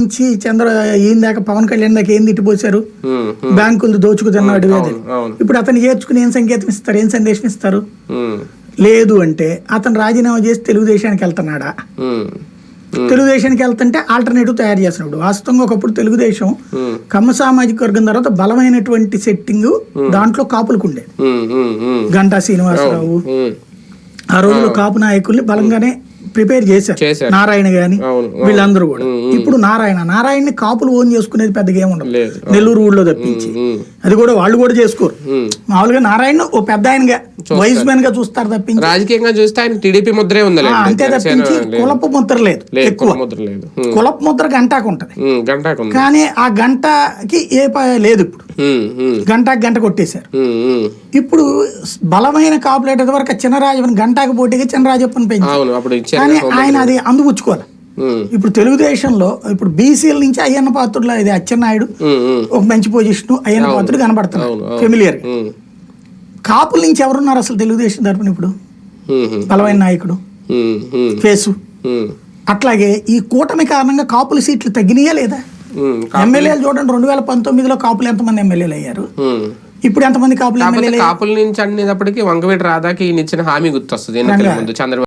నుంచి చంద్ర ఈయన దాకా పవన్ కళ్యాణ్ దాకా ఏం ఉమ్, బ్యాంకులు దోచుకు తిన్నాడు అది ఇప్పుడు అతను చేర్చుకుని ఏం సంకేతం ఇస్తారు? ఏం సందేశం ఇస్తారు? లేదు అంటే అతను రాజీనామా చేసి తెలుగుదేశానికి వెళ్తున్నాడా? తెలుగుదేశానికి వెళ్తుంటే ఆల్టర్నేటివ్ తయారు చేస్తున్నాడు. వాస్తవంగా ఒకప్పుడు తెలుగుదేశం కమ్మ సామాజిక వర్గం తర్వాత బలమైనటువంటి సెట్టింగ్ దాంట్లో కాపులకు ఉండేది గంటా శ్రీనివాసరావు ఆ రోజుల్లో కాపు నాయకుల్ని బలంగానే ప్రిపేర్ చేశారు. నారాయణ గాని వీళ్ళందరూ కూడా. ఇప్పుడు నారాయణ నారాయణని కాపులు ఓన్ చేసుకునేది పెద్దగా ఏమి ఉండదు. లేదు నెల్లూరు ఊళ్ళో తప్పించి. అది కూడా వాళ్ళు కూడా చేసుకోరు. మామూలుగా నారాయణ ఓ పెద్ద ఆయనగా వైస్ మ్యాన్గా చూస్తారు తప్పించి. రాజకీయంగా చూస్తే ఆయన టీడీపీ ముద్రే ఆ, ఉందిలే అంతే తప్పించి కులపు ముద్ర లేదు ఎక్కువ. కులపు ముద్ర గంటాకు ఉంటది. ఉంది. కానీ ఆ గంటకి ఏ ప- లేదు ఇప్పుడు. గంటకి గంట కొట్టేశారు. ఇప్పుడు బలమైన కాపులేటర్ వరకు చిన్నరాజప్పని గంటాకు పోటీగా చిన్నరాజప్పని పెంచారు. కానీ ఆయన అది అందుపుచ్చుకోవాలి. ఉమ్, ఇప్పుడు తెలుగుదేశంలో ఇప్పుడు బీసీల నుంచి అయ్యన్న పాత్రుడు ఇది అచ్చెన్నాయుడు ఉమ్, ఉమ్, ఒక మంచి పొజిషన్ అయ్యన్న పాత్రుడు కనబడుతున్నాడు. ఫెమిలియర్ కాపుల నుంచి ఎవరున్నారు అసలు తెలుగుదేశం తరపున ఇప్పుడు? బలమైన నాయకుడు. ఫేసు. అట్లాగే ఈ కూటమి కారణంగా కాపుల సీట్లు తగ్గినాయా లేదా? ఎమ్మెల్యేలు చూడండి రెండు వేల పంతొమ్మిదిలో కాపులు ఎంతమంది ఎమ్మెల్యేలు అయ్యారు. ఇప్పుడు ఎంతమంది కాపులు కాపుల నుంచి అనేటప్పటికి వంగవీటి రాధాకి ఈయన ఇచ్చిన హామీ గుర్తొస్తుంది. ఎన్నికల ముందు చంద్రబాబు